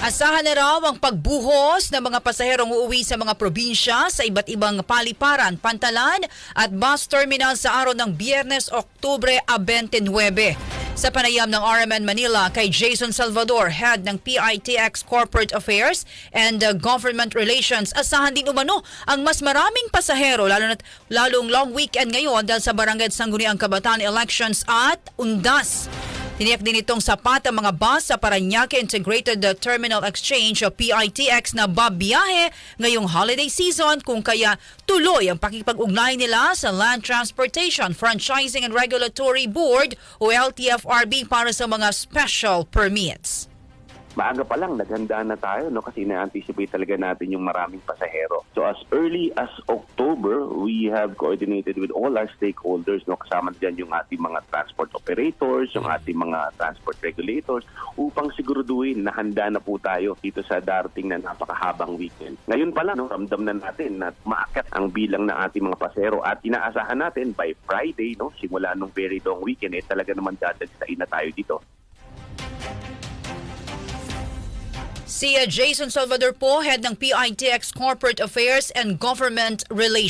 Asahan na raw ang pagbuhos ng mga pasaherong uuwi sa mga probinsya sa iba't ibang paliparan, pantalan at bus terminal sa araw ng Biyernes, Oktubre 29. Sa panayam ng RMN Manila kay Jason Salvador, head ng PITX Corporate Affairs and uh, Government Relations, asahan din umano ang mas maraming pasahero lalo na lalong long weekend ngayon dahil sa Barangay Sangguniang Kabataan elections at undas. Tiniyak din itong sapat ang mga bus sa Paranaque Integrated Terminal Exchange o PITX na babiyahe ngayong holiday season kung kaya tuloy ang pakipag-ugnay nila sa Land Transportation Franchising and Regulatory Board o LTFRB para sa mga special permits. Maaga pa lang naghanda na tayo no kasi na-anticipate talaga natin yung maraming pasahero. So as early as October, we have coordinated with all our stakeholders no kasama diyan yung ating mga transport operators, yung ating mga transport regulators upang siguraduhin na handa na po tayo dito sa darating na napakahabang weekend. Ngayon pa lang no, ramdam na natin na maakyat ang bilang ng ating mga pasahero at inaasahan natin by Friday no simula nung very long weekend eh talaga naman dadagsain na tayo dito. Si Jason Salvador po, head ng PITX Corporate Affairs and Government Relations.